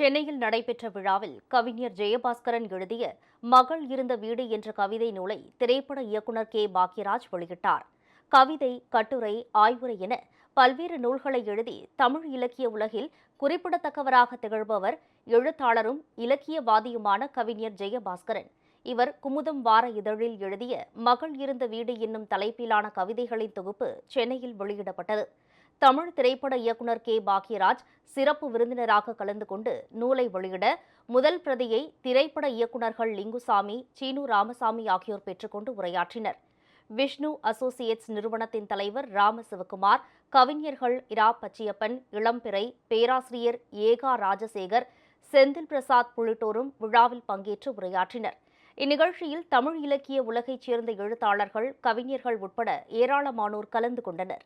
சென்னையில் நடைபெற்ற விழாவில் கவிஞர் ஜெயபாஸ்கரன் எழுதிய மகள் இருந்த வீடு என்ற கவிதை நூலை திரைப்பட இயக்குனர் கே. பாக்யராஜ் வெளியிட்டார். கவிதை கட்டுரை ஆய்வுரை என பல்வேறு நூல்களை எழுதி தமிழ் இலக்கிய உலகில் குறிப்பிடத்தக்கவராக திகழ்பவர் எழுத்தாளரும் இலக்கியவாதியுமான கவிஞர் ஜெயபாஸ்கரன். இவர் குமுதம் வார இதழில் எழுதிய மகள் இருந்த வீடு என்னும் தலைப்பிலான கவிதைகளின் தொகுப்பு சென்னையில் வெளியிடப்பட்டது. தமிழ் திரைப்பட இயக்குனர் கே. பாக்யராஜ் சிறப்பு விருந்தினராக கலந்து கொண்டு நூலை வெளியிட முதல் பிரதியை திரைப்பட இயக்குனர்கள் லிங்குசாமி சீனு ராமசாமி ஆகியோர் பெற்றுக்கொண்டு உரையாற்றினர். விஷ்ணு அசோசியேட்ஸ் நிறுவனத்தின் தலைவர் ராம சிவகுமார் கவிஞர்கள் இரா. பச்சியப்பன் இளம்பிறை பேராசிரியர் ஏகா ராஜசேகர் செந்தில் பிரசாத் உள்ளிட்டோரும் விழாவில் பங்கேற்று உரையாற்றினர். இந்நிகழ்ச்சியில் தமிழ் இலக்கிய உலகைச் சேர்ந்த எழுத்தாளர்கள் கவிஞர்கள் உட்பட ஏராளமானோர் கலந்து கொண்டனர்.